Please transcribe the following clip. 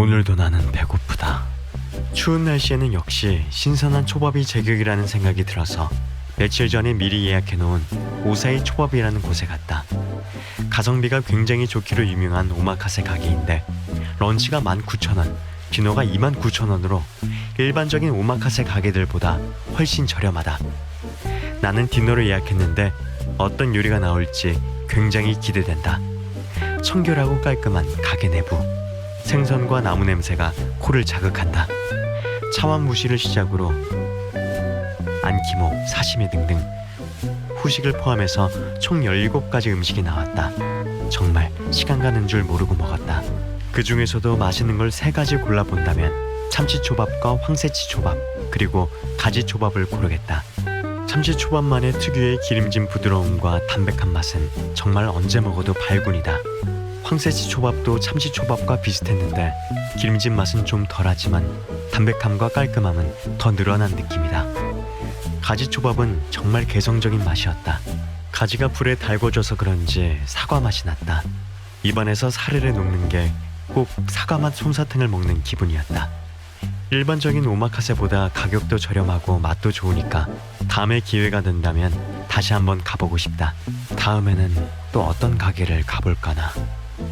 오늘도 나는 배고프다. 추운 날씨에는 역시 신선한 초밥이 제격이라는 생각이 들어서 며칠 전에 미리 예약해 놓은 오사이 초밥이라는 곳에 갔다. 가성비가 굉장히 좋기로 유명한 오마카세 가게인데 런치가 19,000원, 디너가 29,000원으로 일반적인 오마카세 가게들보다 훨씬 저렴하다. 나는 디너를 예약했는데 어떤 요리가 나올지 굉장히 기대된다. 청결하고 깔끔한 가게 내부. 생선과 나무 냄새가 코를 자극한다. 차완무시를 시작으로 안기모, 사시미 등등 후식을 포함해서 총 17가지 음식이 나왔다. 정말 시간 가는 줄 모르고 먹었다. 그 중에서도 맛있는 걸 세 가지 골라본다면 참치초밥과 황새치초밥 그리고 가지초밥을 고르겠다. 참치초밥만의 특유의 기름진 부드러움과 담백한 맛은 정말 언제 먹어도 발군이다. 황새치 초밥도 참치 초밥과 비슷했는데 기름진 맛은 좀 덜하지만 담백함과 깔끔함은 더 늘어난 느낌이다. 가지 초밥은 정말 개성적인 맛이었다. 가지가 불에 달궈져서 그런지 사과 맛이 났다. 입안에서 사르르 녹는 게 꼭 사과 맛 솜사탕을 먹는 기분이었다. 일반적인 오마카세보다 가격도 저렴하고 맛도 좋으니까 다음에 기회가 된다면 다시 한번 가보고 싶다. 다음에는 또 어떤 가게를 가볼까나.